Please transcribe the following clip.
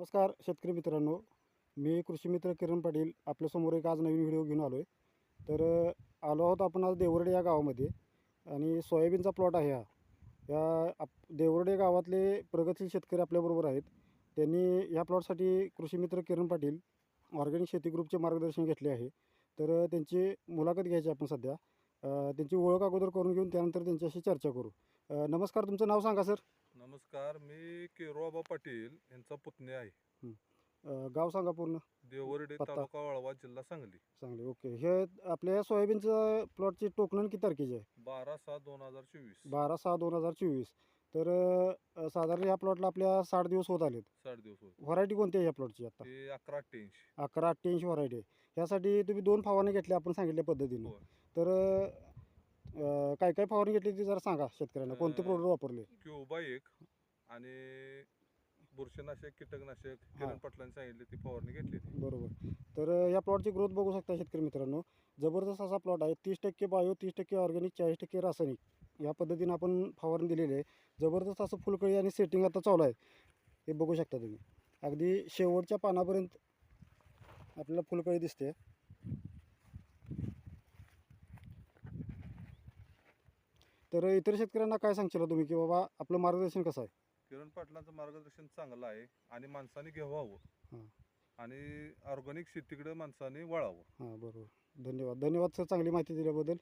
नमस्कार शेतकरी मित्रांनो. मी कृषी मित्र किरण पाटील. आपल्यासमोर एक आज नवीन व्हिडिओ घेऊन आलो आहे तर आलो आहोत आपण आज देवरडे या गावामध्ये. आणि सोयाबीनचा प्लॉट आहे हा. या आप देवरडे गावातले प्रगतशील शेतकरी आपल्याबरोबर आहेत. त्यांनी या प्लॉटसाठी कृषी मित्र किरण पाटील ऑर्गॅनिक शेती ग्रुपचे मार्गदर्शन घेतले आहे. तर त्यांची मुलाखत घ्यायची आपण सध्या. त्यांची ओळख अगोदर करून घेऊन त्यानंतर त्यांच्याशी चर्चा करू. अ, नमस्कार तुमचं नाव सांगा सर. नमस्कार मी केरोबा पाटील यांचा पुतणे आहे. अ, गाव सांगा पूर्ण. देवर्डे पत्ता. तालुका वाळवा जिल्हा सांगली. चांगले ओके. हे आपल्या या सोयाबीनचं प्लॉटची टोकणन किती तारखेची आहे? बारा सात दोन हजार चोवीस. बारा सहा दोन हजार चोवीस. तर अ, साधारण या प्लॉटला आपल्या साठ दिवस होत आलेत. साठ दिवस होते. व्हरायटी कोणती आहे या प्लॉटची आता? ते अकरा अठ्ठ्याऐंशी. अकरा अठ्ठ्याऐंशी व्हरायटी आहे. ह्यासाठी तुम्ही दोन फवारणी घेतल्या आपण सांगितल्या पद्धतीनं. होय. तर अ, काय काय फवारणी घेतली ती जरा सांगा शेतकऱ्यांना. कोणते अ, प्रोडक्ट वापरले? क्युबा एक आणि बुरशीनाशक कीटकनाशक किरण पाटलांनी सांगितले ती फवारणी घेतली ती. बरोबर. तर अ, या प्लॉटची ग्रोथ बघू शकता शेतकरी मित्रांनो. जबरदस्त असा प्लॉट आहे. तीस टक्के बायो तीस टक्के ऑर्गॅनिक चाळीस टक्के रासायनिक. या पद्धतीनं आपण फवारणी दिलेली आहे. जबरदस्त असं फुलकळी आणि सेटिंग आता चालू आहे. हे बघू शकता तुम्ही. अगदी शेवटच्या पानापर्यंत आपल्याला फुलकळी दिसते. तर इतर शेतकऱ्यांना काय सांगशील तुम्ही? की बाबा आपलं मार्गदर्शन कसं आहे? किरण पाटलांचं मार्गदर्शन चांगलं आहे आणि माणसाने घ्यावावं. हां. आणि ऑर्गॅनिक शेतीकडे माणसाने वळावं. हां बरोबर. धन्यवाद. धन्यवाद सर चांगली माहिती दिल्याबद्दल.